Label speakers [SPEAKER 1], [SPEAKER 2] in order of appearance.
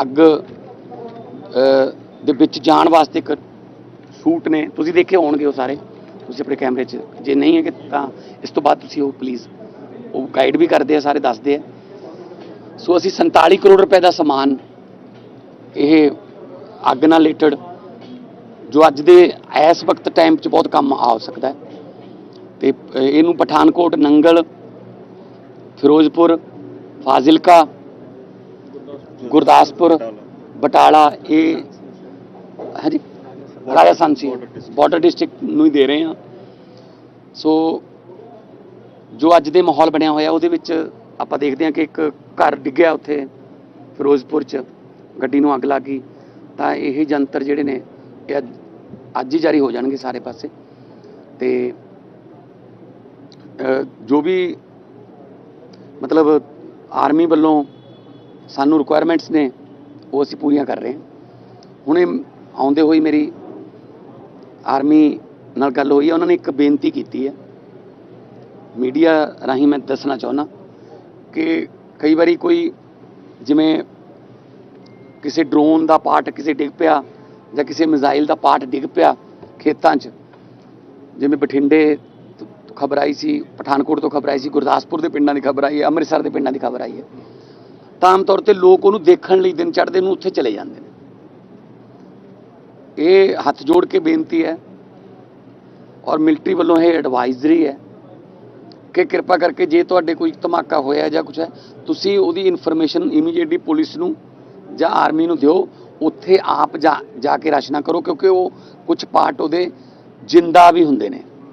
[SPEAKER 1] ਅੱਗ ਦੇ ਵਿੱਚ ਜਾਣ ਵਾਸਤੇ ਇੱਕ ਸੂਟ ਨੇ। ਤੁਸੀਂ ਦੇਖੇ ਹੋਣਗੇ ਉਹ ਸਾਰੇ। ਤੁਸੀਂ ਆਪਣੇ ਕੈਮਰੇ 'ਚ। ਜੇ ਨਹੀਂ ਹੈ ਕਿ ਤਾਂ ਇਸ ਤੋਂ ਬਾਅਦ ਤੁਸੀਂ ਉਹ ਪਲੀਜ਼ ਉਹ ਗਾਈਡ ਵੀ ਕਰਦੇ ਆ, ਸਾਰੇ ਦੱਸਦੇ ਆ। ਸੋ ਅਸੀਂ 47 ਕਰੋੜ ਰੁਪਏ ਦਾ ਸਮਾਨ, ਇਹ ਅੱਗ ਨਾਲ ਰਿਲੇਟਡ ਜੋ ਅੱਜ ਦੇ, ਇਸ ਵਕਤ ਟਾਈਮ 'ਚ ਬਹੁਤ ਕੰਮ ਆ ਸਕਦਾ ਹੈ। ਤੇ ਇਹਨੂੰ ਪਠਾਨਕੋਟ, ਨੰਗਲ, ਫਿਰੋਜ਼ਪੁਰ, ਫਾਜ਼ਿਲਕਾ ਗੁਰਦਾਸਪੁਰ ਬਟਾਲਾ। ਇਹ ਹਾਂਜੀ ਰਾਜਸਥਾਨ ਸੀ। ਬਾਰਡਰ ਡਿਸਟ੍ਰਿਕਟ ਨੂੰ ਹੀ ਦੇ ਰਹੇ ਹਾਂ। ਸੋ ਜੋ ਅੱਜ ਦੇ ਮਾਹੌਲ ਬਣਿਆ ਹੋਇਆ ਉਹਦੇ ਵਿੱਚ ਆਪਾਂ ਦੇਖਦੇ ਹਾਂ ਕਿ ਇੱਕ ਘਰ ਡਿੱਗਿਆ ਉੱਥੇ ਫਿਰੋਜ਼ਪੁਰ ਚ ਗੱਡੀ ਨੂੰ ਅੱਗ ਲੱਗ ਗਈ। ਤਾਂ ਇਹ ਜੰਤਰ ਜਿਹੜੇ ਨੇ ਇਹ ਅੱਜ- ਹੀ ਜਾਰੀ ਹੋ ਜਾਣਗੇ ਸਾਰੇ ਪਾਸੇ। ਤੇ ਜੋ ਵੀ ਮਤਲਬ ਆਰਮੀ ਵੱਲੋਂ ਸਾਨੂੰ ਰਿਕੁਆਇਰਮੈਂਟਸ ਨੇ, ਉਹ ਅਸੀਂ ਪੂਰੀਆਂ ਕਰ ਰਹੇ ਹਾਂ। ਹੁਣੇ ਆਉਂਦੇ ਹੋਈ ਮੇਰੀ ਆਰਮੀ ਨਾਲ ਗੱਲ ਹੋਈ ਹੈ, ਉਹਨਾਂ ਨੇ ਇੱਕ ਬੇਨਤੀ ਕੀਤੀ ਹੈ। ਮੀਡੀਆ ਰਾਹੀਂ ਮੈਂ ਦੱਸਣਾ ਚਾਹੁੰਦਾ ਕਿ ਕਈ ਵਾਰੀ ਕੋਈ ਜਿਵੇਂ ਕਿਸੇ ਡਰੋਨ ਦਾ ਪਾਰਟ ਕਿਸੇ ਡਿੱਗ ਪਿਆ ਜਾਂ ਕਿਸੇ ਮਿਜ਼ਾਈਲ ਦਾ ਪਾਰਟ ਡਿੱਗ ਪਿਆ ਖੇਤਾਂ 'ਚ, ਜਿਵੇਂ ਬਠਿੰਡੇ ਖਬਰ ਆਈ ਸੀ, ਪਠਾਨਕੋਟ ਤੋਂ ਖਬਰ ਆਈ ਸੀ, ਗੁਰਦਾਸਪੁਰ ਦੇ ਪਿੰਡਾਂ ਦੀ ਖਬਰ ਆਈ ਹੈ, ਅੰਮ੍ਰਿਤਸਰ ਦੇ ਪਿੰਡਾਂ ਦੀ ਖਬਰ ਆਈ ਹੈ। ਤਾਂ ਆਮ ਤੌਰ ਤੇ ਲੋਕ ਉਹਨੂੰ ਦੇਖਣ ਲਈ ਦਿਨ ਚੜ੍ਹਦੇ ਨੂੰ ਉੱਥੇ ਚਲੇ ਜਾਂਦੇ ਨੇ। ਇਹ ਹੱਥ ਜੋੜ ਕੇ ਬੇਨਤੀ ਹੈ ਔਰ ਮਿਲਟਰੀ ਵੱਲੋਂ ਇਹ ਐਡਵਾਈਜ਼ਰੀ ਹੈ ਕਿ ਕਿਰਪਾ ਕਰਕੇ ਜੇ ਤੁਹਾਡੇ ਕੋਈ ਧਮਾਕਾ ਹੋਇਆ ਜਾਂ ਕੁਝ ਹੈ, ਤੁਸੀਂ ਉਹਦੀ ਇਨਫੋਰਮੇਸ਼ਨ ਇਮੀਡੀਏਟਲੀ ਪੁਲਿਸ ਨੂੰ ਜਾਂ ਆਰਮੀ ਨੂੰ ਦਿਓ, ਉੱਥੇ ਆਪ ਜਾ ਜਾ ਕੇ ਰਚਨਾ ਕਰੋ ਕਿਉਂਕਿ ਉਹ ਕੁਝ ਪਾਰਟ ਉਹਦੇ ਜਿੰਦਾ ਵੀ ਹੁੰਦੇ ਨੇ।